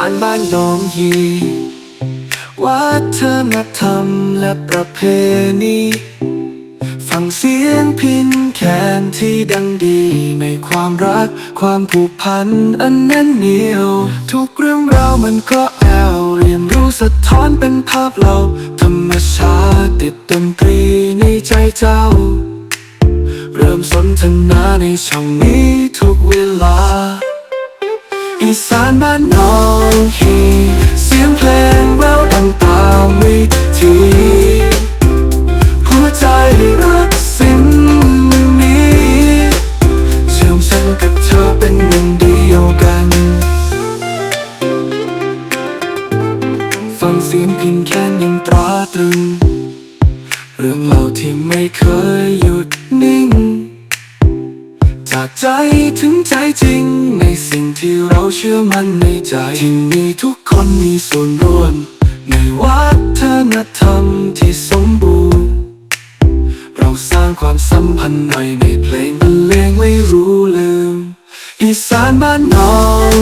านบ้านหนองฮีวัฒนธรรมและประเพณีฟังเสียงพินแคนที่ดังดีในความรัก ความผูกพันอันแน่นเหนียว ทุกเรื่องราวมันก็แอวเรียนรู้สะท้อนเป็นภาพเรา ธรรมชาติติดดนตรีในใจเจ้า เริ่มสนทนาในช่องนี้ทุกเวลา อีสานบ้านน้องฮีเสียงเพลงแววดังตามวิถีหัวใจรักสิ่งนี้เชื่อมฉันกับเธอเป็นหนึ่งเดียวกัน ฟังเสียงพินแค้นยังตราตรึง เรื่องเล่าที่ไม่เคยหยุดนิ่ง จากใจถึงใจจริงในสิ่ง ที่เราเชื่อมั่นในใจที่มีทุกคนมีส่วนร่วมในวัฒนธรรมที่สมบูรณ์ เราสร้างความสัมพันธ์หน่อยในเพลงบรรเลงไม่รู้ลืม อีสานบ้านน้อง